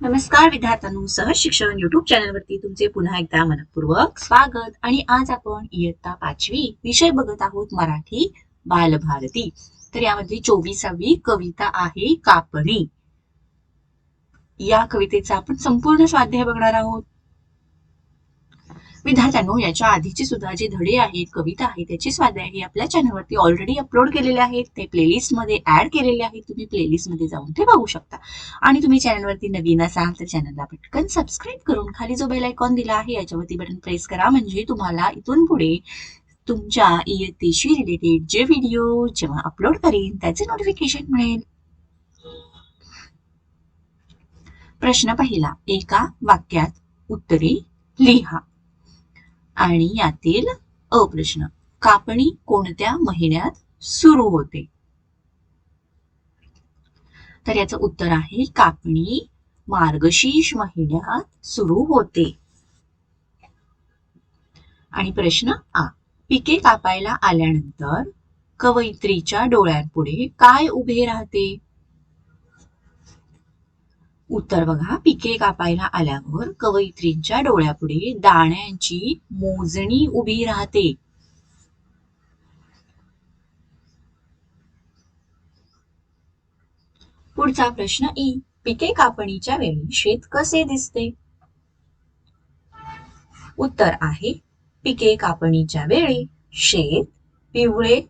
नमस्कार विद्यार्थ्यांनो सहज शिक्षण युट्यूब चॅनलवरती तुमचे पुन्हा एकदा मनपूर्वक स्वागत. आणि आज आपण इयत्ता पाचवी विषय बघत आहोत मराठी बालभारती. तर यामध्ये चोवीसावी कविता आहे कापणी. या कवितेचा आपण संपूर्ण स्वाध्याय बघणार आहोत. विद्यार्थ्यांनो याच्या आधीचे सुद्धा जे धडे आहेत कविता आहे त्याचे स्वाध्याय हे आपल्या चॅनलवरती ऑलरेडी अपलोड केलेले आहेत ते प्लेलिस्टमध्ये ऍड केलेले आहेत तुम्ही प्लेलिस्टमध्ये जाऊन ते बघू शकता आणि तुम्ही चॅनलवरती नवीन असाल तर चॅनलला पटकन सबस्क्राईब करून खाली जो बेल आयकॉन दिला आहे याच्यावरती बटन प्रेस करा म्हणजे तुम्हाला इथून पुढे तुमच्या इयत्तेशी रिलेटेड जे व्हिडिओ जेव्हा अपलोड करीन त्याचे नोटिफिकेशन मिळेल प्रश्न पहिला एका वाक्यात उत्तरे लिहा. आणि यातील अ प्रश्न कापणी कोणत्या महिन्यात सुरू होते? तर याचं उत्तर आहे कापणी मार्गशीर्ष महिन्यात सुरू होते. आणि प्रश्न आ पिके कापायला आल्यानंतर कवयित्रीच्या डोळ्यांपुढे काय उभे राहते? उत्तर बघा. पिके कापायला आल्यावर कवयित्रींच्या डोळ्यापुढे दाण्यांची मोजणी उभी राहते. पुढचा प्रश्न ई. पिके कापणीच्या वेळी शेत कसे दिसते? उत्तर आहे. पिके कापणीच्या वेळी शेत पिवळे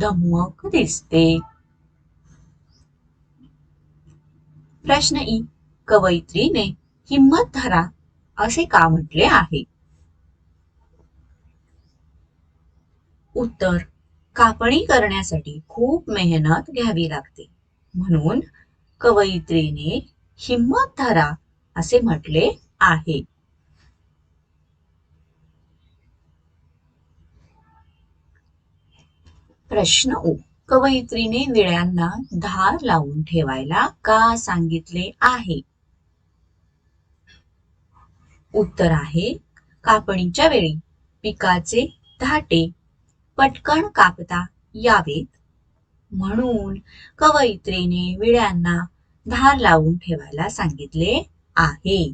धमक दिसते. प्रश्न ई. कवयित्रीने हिम्मत धरा असे का म्हटले आहे? उत्तर कापणी करण्यासाठी खूप मेहनत घ्यावी लागते. म्हणून कवयित्रीने हिम्मत धरा असे म्हटले आहे. प्रश्न ओ कवयित्रीने विळ्यांना धार लावून ठेवायला का सांगितले आहे? उत्तर आहे कापणीच्या वेळी पिकाचे धाटे पटकन कापता यावेत. म्हणून कवयित्रीने विड्यांना धार लावून ठेवायला सांगितले आहे.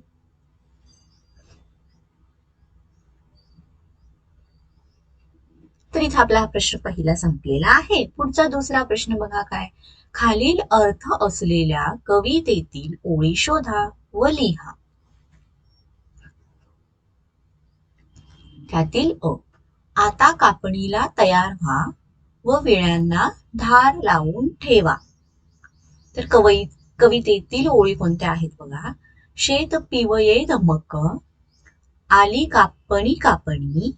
तर इथं आपला हा प्रश्न पहिला संपलेला आहे. पुढचा दुसरा प्रश्न बघा काय? खालील अर्थ असलेल्या कवितेतील ओळी शोधा व लिहा. त्यातील अ आता कापणीला तयार व्हा व विळ्यांना धार लावून ठेवा. तर कवयी कवितेतील ओळी कोणत्या आहेत बघा? शेत पिवये धमक आली कापणी कापणी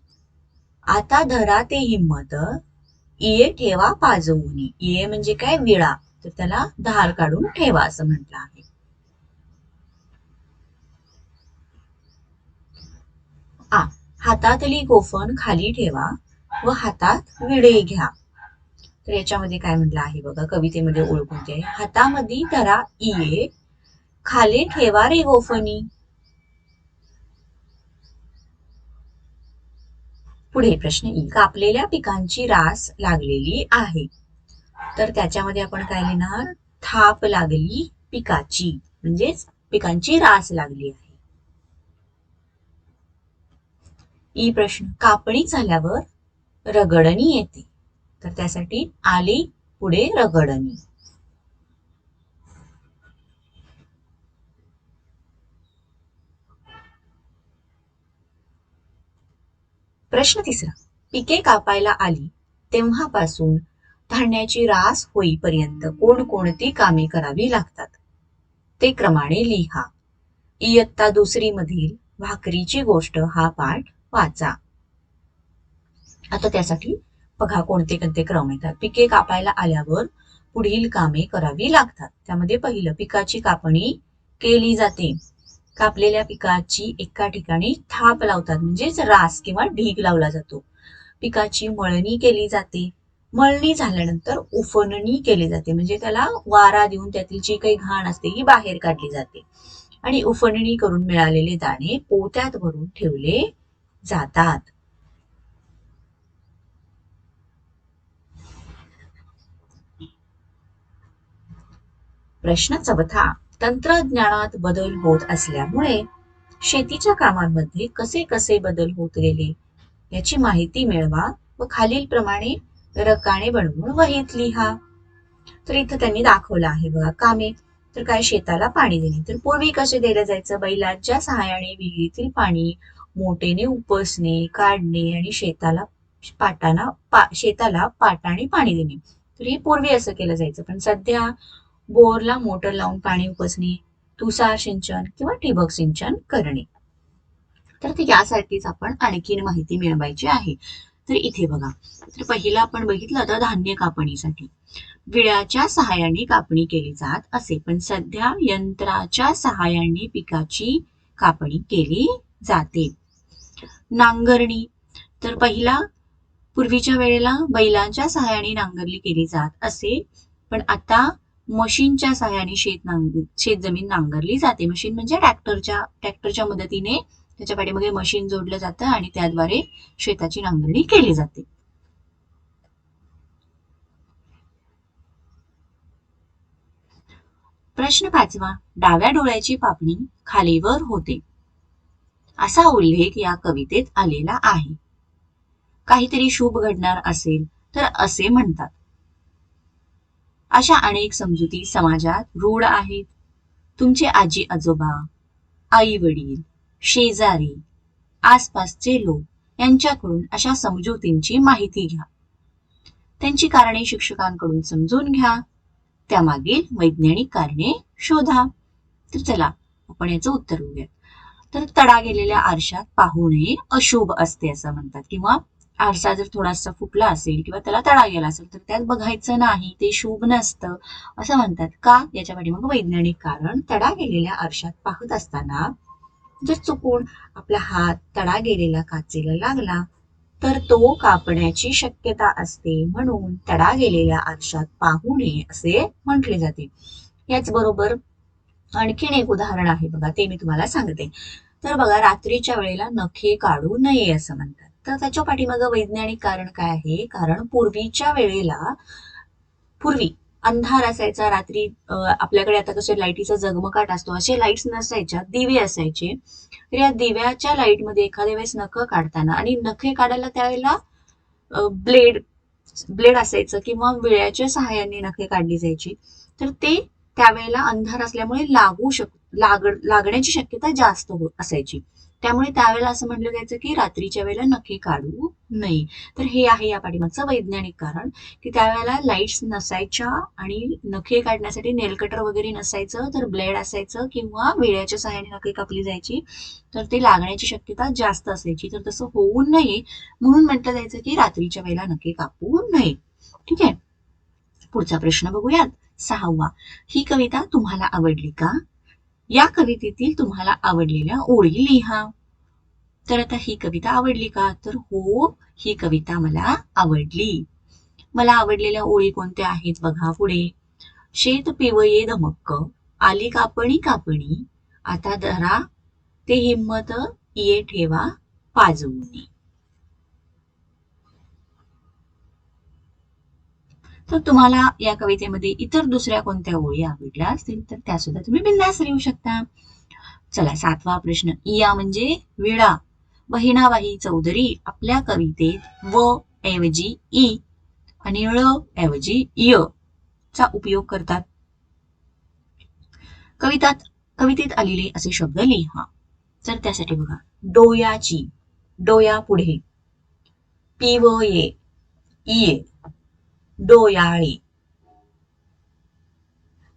आता धरा ते हिम्मत इये ठेवा पाजवून. इये म्हणजे काय? विळा. तर त्याला धार काढून ठेवा असं म्हटलं आहे. आ. हातातली गोफण खाली ठेवा व हातात विडे घ्या. तर याच्यामध्ये काय म्हटलं आहे बघा कवितेमध्ये ओळखून ते हातामध्ये तरा इये खाली ठेवा रे गोफणी. पुढे प्रश्न ई. कापलेल्या पिकांची रास लागलेली आहे. तर त्याच्यामध्ये आपण काय लिहिणार? थाप लागली पिकाची म्हणजेच पिकांची रास लागली आहे. ई प्रश्न. कापणी झाल्यावर रगडणी येते. तर त्यासाठी आली पुढे रगडणी. प्रश्न तिसरा. पिके कापायला आली तेव्हापासून धान्याची रास होईपर्यंत कोणकोणती कामे करावी लागतात? ते क्रमाने लिहा. इयत्ता दुसरी मधील भाकरीची गोष्ट हा पाठ वाचा. आता त्यासाठी बघा कोणते कोणते क्रम येतात. पिके कापायला आल्यावर पुढील कामे करावी लागतात. त्यामध्ये पहिलं पिकाची कापणी केली जाते. कापलेल्या पिकाची एका ठिकाणी थाप लावतात म्हणजेच रास किंवा ढीग लावला जातो. पिकाची मळणी केली जाते. मळणी झाल्यानंतर उफणणी केली जाते म्हणजे त्याला वारा देऊन त्यातील जी काही घाण असते ही बाहेर काढली जाते. आणि उफणणी करून मिळालेले दाणे पोत्यात भरून ठेवले जातात. प्रश्न चौथा तंत्रज्ञानात बदल होत असल्यामुळे शेतीच्या कामांमध्ये कसे कसे बदल होत गेले याची माहिती मिळवा व खालीलप्रमाणे रकाने बनवून वहीत लिहा. तर इथं त्यांनी दाखवलं आहे बघा कामे. तर काय शेताला पाणी देणे तर पूर्वी कसे दिलं जायचं? बैलांच्या सहाय्याने विहिरीतील पाणी मोटेने उपसणे काढणे आणि शेताला पाटाना पा शेताला पाटाने पाणी देणे. तर हे पूर्वी असं केलं जायचं. पण सध्या बोरला मोटर लावून पाणी उपसणे तुषार सिंचन किंवा ठिबक सिंचन करणे. तर ते यासाठीच आपण आणखीन माहिती मिळवायची आहे. तर इथे बघा. तर पहिला आपण बघितलं होतं धान्य कापणीसाठी. विळ्याच्या सहाय्याने कापणी केली जात असे. पण सध्या यंत्राच्या सहाय्याने पिकाची कापणी केली जाते. नांगरणी. तर पहिला पूर्वीच्या वेळेला बैलांच्या सहाय्याने नांगरली केली जात असे. पण आता मशीनच्या सहाय्याने शेत नांग शेत जमीन नांगरली जाते. मशीन म्हणजे ट्रॅक्टरच्या ट्रॅक्टरच्या मदतीने त्याच्या पाठीमागे मशीन जोडलं जातं आणि त्याद्वारे शेताची नांगरणी केली जाते. प्रश्न पाचवा. डाव्या डोळ्याची पापणी खालीवर होते. असा उल्लेख या कवितेत आलेला आहे. काहीतरी शुभ घडणार असेल तर असे म्हणतात. अशा अनेक समजुती समाजात रूढ आहेत. तुमचे आजी आजोबा आई वडील शेजारी आसपासचे लोक यांच्याकडून अशा समजुतींची माहिती घ्या. त्यांची कारणे शिक्षकांकडून समजून घ्या. त्यामागील वैज्ञानिक कारणे शोधा. तर चला आपण याचं उत्तर बघूया तर तडा गेलेल्या आरशात पाहुणे अशुभ असते असं म्हणतात. किंवा आरसा जर थोडासा फुटला असेल किंवा त्याला तडा गेला असेल तर त्यात बघायचं नाही ते शुभ नसतं असं म्हणतात. का? याच्या मग वैज्ञानिक कारण तडा गेलेल्या आरशात पाहत असताना जर चुकून आपला हात तडा गेलेला काचेला लागला तर तो कापण्याची शक्यता असते. म्हणून तडा गेलेल्या आरशात पाहू नये असे म्हटले जाते. याचबरोबर आणखीन एक उदाहरण आहे बघा ते मी तुम्हाला सांगते. तर बघा रात्रीच्या वेळेला नखे काढू नये असं म्हणतात. तर त्याच्या पाठीमागं वैज्ञानिक कारण काय आहे? कारण पूर्वीच्या वेळेला पूर्वी अंधार असायचा रात्री आपल्याकडे आता कसे लाईटीचा जगमगाट असतो असे लाईट्स नसायच्या दिवे असायचे. तर या दिव्याच्या लाईटमध्ये एखाद्या वेळेस नखं काढताना आणि नखे काढायला त्यावेळेला ब्लेड ब्लेड असायचं किंवा विळ्याच्या सहाय्याने नखे काढली जायची. तर ते त्यावेळेला अंधार असल्यामुळे लागू शक लाग लागण्याची शक्यता जास्त हो असायची. त्यामुळे त्यावेळेला असं म्हटलं जायचं की रात्रीच्या वेळेला नखे काढू नये. तर हे आहे या पाठीमागचं वैज्ञानिक कारण की त्यावेळेला लाईट्स नसायच्या आणि नखे काढण्यासाठी नेलकटर वगैरे नसायचं तर ब्लेड असायचं किंवा वेळ्याच्या सहाय्याने नखे कापली जायची तर ते लागण्याची शक्यता जास्त असायची. तर तसं होऊ नये म्हणून म्हटलं जायचं की रात्रीच्या वेळेला नखे कापू नये. ठीक आहे? पुढचा प्रश्न बघूयात. सहावा. ही कविता तुम्हाला आवडली का? या कवितेतील तुम्हाला आवडलेल्या ओळी लिहा. तर आता ही कविता आवडली का? तर हो ही कविता मला आवडली. मला आवडलेल्या ओळी कोणत्या आहेत बघा पुढे. शेत पिवये धमक्क आली कापणी कापणी. आता धरा ते हिम्मत ये ठेवा पाजवणी तर तुम्हाला या कवितेमध्ये इतर दुसऱ्या कोणत्या ओळी आवडल्या असतील तर त्या सुद्धा तुम्ही बिंदास लिहू शकता. चला सातवा प्रश्न. इया म्हणजे विळा बहिणाबाई चौधरी आपल्या कवितेत व ऐवजी ई आणि ळ ऐवजी य चा उपयोग करतात. कवितात कवितेत आलेले असे शब्द लिहा. तर त्यासाठी बघा. डोयाची डोया पुढे पिवये इये. डोयाळी.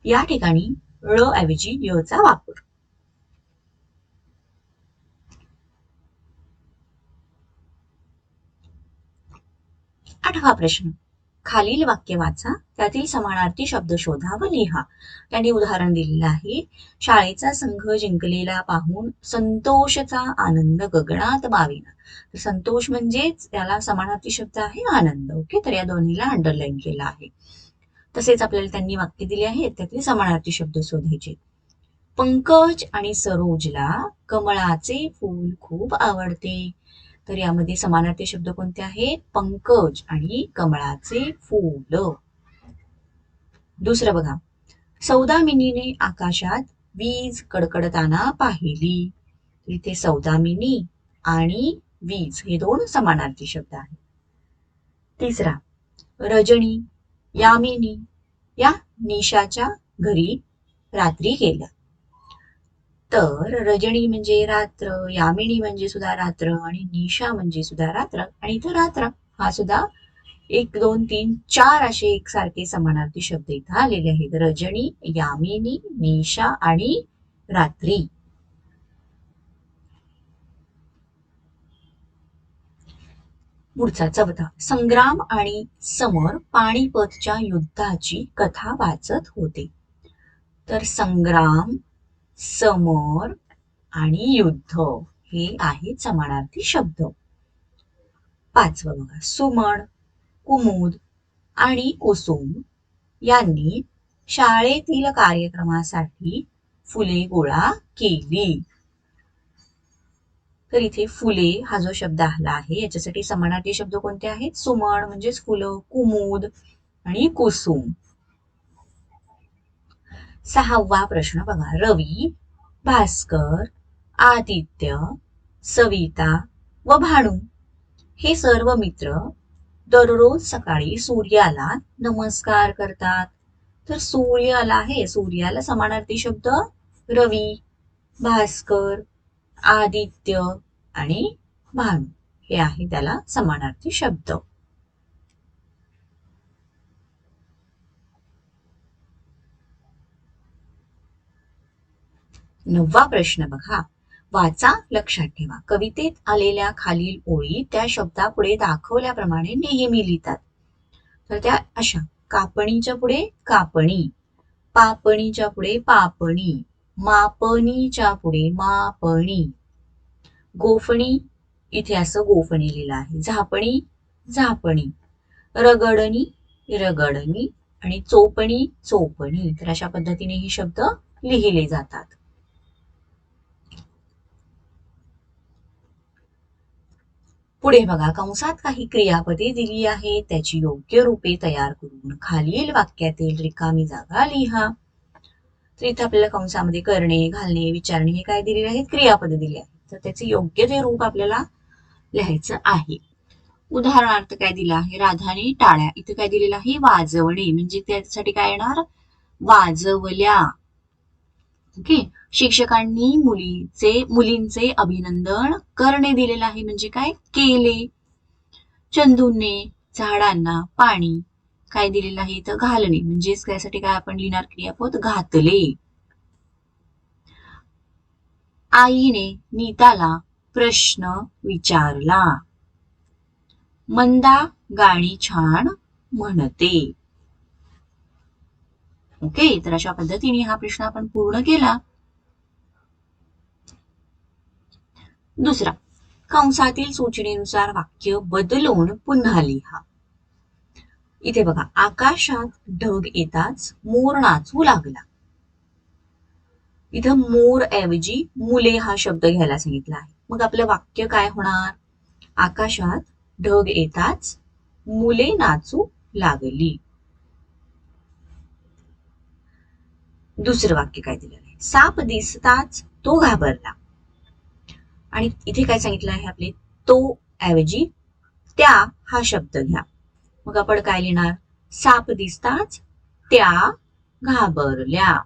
या ठिकाणी ळ ऐवजी यचा वापर. आठवा प्रश्न. खालील वाक्य वाचा. त्यातील समानार्थी शब्द शोधा व लिहा. त्यांनी उदाहरण दिलेलं आहे. शाळेचा संघ जिंकलेला पाहून संतोषचा आनंद गगनात माविना तर संतोष म्हणजेच त्याला समानार्थी शब्द आहे आनंद. ओके? तर या दोन्हीला अंडरलाईन केला आहे. तसेच आपल्याला त्यांनी वाक्य दिले आहेत. त्यातील समानार्थी शब्द शोधायचे. पंकज आणि सरोजला कमळाचे फूल खूप आवडते. तर यामध्ये समानार्थी शब्द कोणते आहेत? पंकज आणि कमळाचे फूल. दुसरं बघा. सौदामिनीने आकाशात वीज कडकडताना पाहिली. इथे सौदामिनी आणि वीज हे दोन समानार्थी शब्द आहेत. तिसरा रजनी यामिनी या निशाच्या घरी रात्री गेल्या. तर रजनी म्हणजे रात्र यामिनी म्हणजे सुद्धा रात्र आणि निशा म्हणजे सुद्धा रात्र आणि इथं रात्र हा सुद्धा एक दोन तीन चार असे एकसारखे समानार्थी शब्द इथं आलेले आहेत. रजनी यामिनी निशा आणि रात्री. पुढचा चौथा. संग्राम आणि समर पाणीपतच्या युद्धाची कथा वाचत होते. तर संग्राम समर आणि युद्ध हे आहेत समानार्थी शब्द. पाचवं बघा सुमन कुमुद आणि कुसुम यांनी शाळेतील कार्यक्रमासाठी फुले गोळा केली. तर इथे फुले हा जो शब्द आला आहे याच्यासाठी समानार्थी शब्द कोणते आहेत? सुमण म्हणजेच फुलं कुमुद आणि कुसुम. सहावा प्रश्न बघा. रवी भास्कर आदित्य सविता व भानू. हे सर्व मित्र दररोज सकाळी सूर्याला नमस्कार करतात. तर सूर्याला आहे सूर्याला समानार्थी शब्द रवी भास्कर आदित्य आणि भानू हे आहे त्याला समानार्थी शब्द. नववा प्रश्न बघा. वाचा लक्षात ठेवा. कवितेत आलेल्या खालील ओळी त्या शब्दापुढे दाखवल्याप्रमाणे नेहमी लिहितात. तर त्या अशा. कापणीच्या पुढे कापणी. पापणीच्या पुढे पापणी. मापणीच्या पुढे मापणी. गोफणी. इथे असं गोफणी लिहिलं आहे. झापणी. झापणी. रगडणी. रगडणी. आणि चोपणी. चोपणी. तर अशा पद्धतीने हे शब्द लिहिले जातात. पुढे बघा कंसात काही क्रियापदे दिली आहेत. त्याची योग्य रूपे तयार करून खालील वाक्यातील रिकामी जागा लिहा. तर इथे आपल्याला कंसामध्ये करणे घालणे विचारणे हे काय दिलेले आहेत? क्रियापदे दिली आहेत. तर त्याचे योग्य ते रूप आपल्याला लिहायचं आहे. उदाहरणार्थ काय दिलं आहे? राधाने टाळ्या. इथं काय दिलेलं आहे? वाजवणे. म्हणजे त्यासाठी काय येणार? वाजवल्या. ओके शिक्षकांनी मुलीचे मुलींचे अभिनंदन करणे दिलेलं आहे म्हणजे काय? केले. चंदूने झाडांना पाणी काय दिलेलं आहे तर घालणे. म्हणजेच त्यासाठी काय आपण लिहिणार? क्रियापद घातले. आईने नीताला प्रश्न विचारला. मंदा गाणी छान म्हणते. ओके? तर अशा पद्धतीने हा प्रश्न आपण पूर्ण केला. दुसरा कंसातील सूचनेनुसार वाक्य बदलून पुन्हा लिहा. इथे बघा आकाशात ढग येताच मोर नाचू लागला. इथं मोर ऐवजी मुले हा शब्द घ्यायला सांगितला आहे. मग आपलं वाक्य काय होणार? आकाशात ढग येताच मुले नाचू लागली. दुसरं वाक्य काय दिलेलं आहे? साप दिसताच तो घाबरला. आणि इथे काय सांगितलं आहे आपले? तो ऐवजी त्या हा शब्द घ्या. मग आपण काय लिहिणार? साप दिसताच त्या घाबरल्या.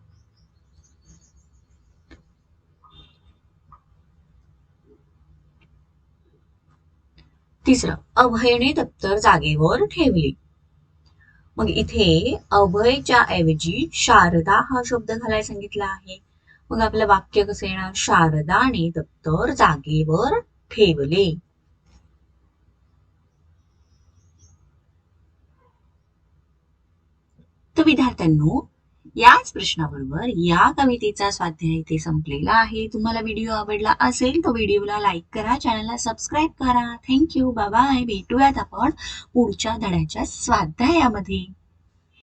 तिसरं अभयने दप्तर जागेवर ठेवली. मग इथे अभयच्या ऐवजी शारदा हा शब्द घालायला सांगितला आहे. मग आपलं वाक्य कसं येणार? शारदाने दप्तर जागेवर ठेवले. तर विद्यार्थ्यांनो याच प्रश्नाबरोबर या कवितेचा स्वाध्याय इथे संपलेला आहे. तुम्हाला व्हिडिओ आवडला असेल तर व्हिडिओला लाईक करा चॅनलला सबस्क्राईब करा. थँक्यू बाय भेटूयात आपण पुढच्या धड्याच्या स्वाध्यायामध्ये.